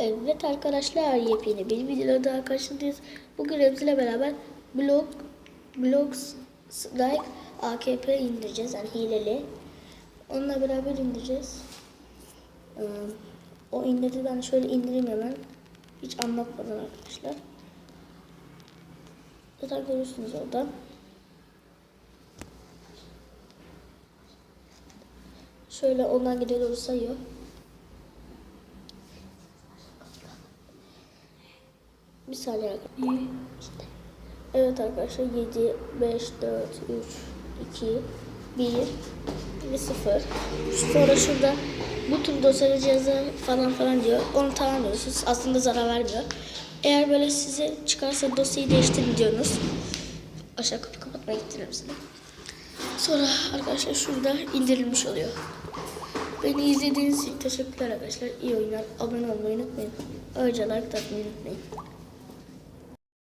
Evet arkadaşlar yepyeni bir videoda daha karşınızdayız. Bugün Remzi ile beraber blog blogs like AKP indireceğiz yani hileli. Onunla beraber indireceğiz. Ee, o indirdi ben şöyle indireyim hemen. Hiç anlatmadan arkadaşlar. Zaten görürsünüz orada. Şöyle ondan gidiyor sayıyor. Bir saniye arkadaşlar. Evet arkadaşlar 7, 5, 4, 3, 2, 1 ve 0. Sonra şurada bu tür dosya cihazı falan falan diyor. Onu tamamlıyorsunuz. Aslında zarar vermiyor. Eğer böyle size çıkarsa dosyayı değiştirin diyorsunuz. Aşağı kapı kapatmaya gittiririm size. Sonra arkadaşlar şurada indirilmiş oluyor. Beni izlediğiniz için teşekkürler arkadaşlar. İyi oyunlar. Abone olmayı unutmayın. Ayrıca like atmayı unutmayın.